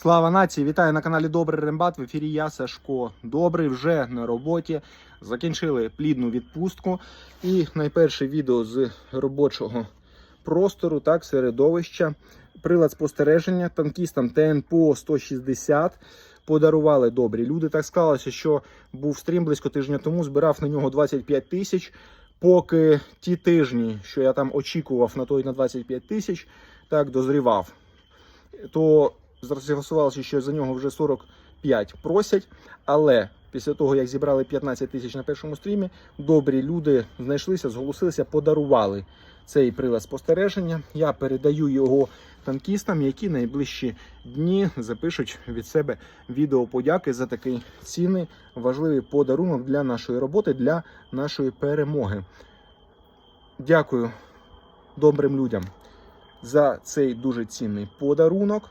Слава нації! Вітаю на каналі Добрий Рембат. В ефірі я Сашко. Добрий вже на роботі. Закінчили плідну відпустку. І найперше відео з робочого простору, так, середовища. Прилад спостереження танкістам ТНПО 160 подарували добрі люди. Так склалося, що був стрім близько тижня тому, збирав на нього 25 тисяч. Поки ті тижні, що я там очікував на той на 25 тисяч, так дозрівав. То з'ясувалося, що за нього вже 45 просять. Але після того, як зібрали 15 тисяч на першому стрімі, добрі люди знайшлися, зголосилися, подарували цей прилад спостереження. Я передаю його танкістам, які найближчі дні запишуть від себе відео подяки за такий цінний важливий подарунок для нашої роботи, для нашої перемоги. Дякую добрим людям за цей дуже цінний подарунок.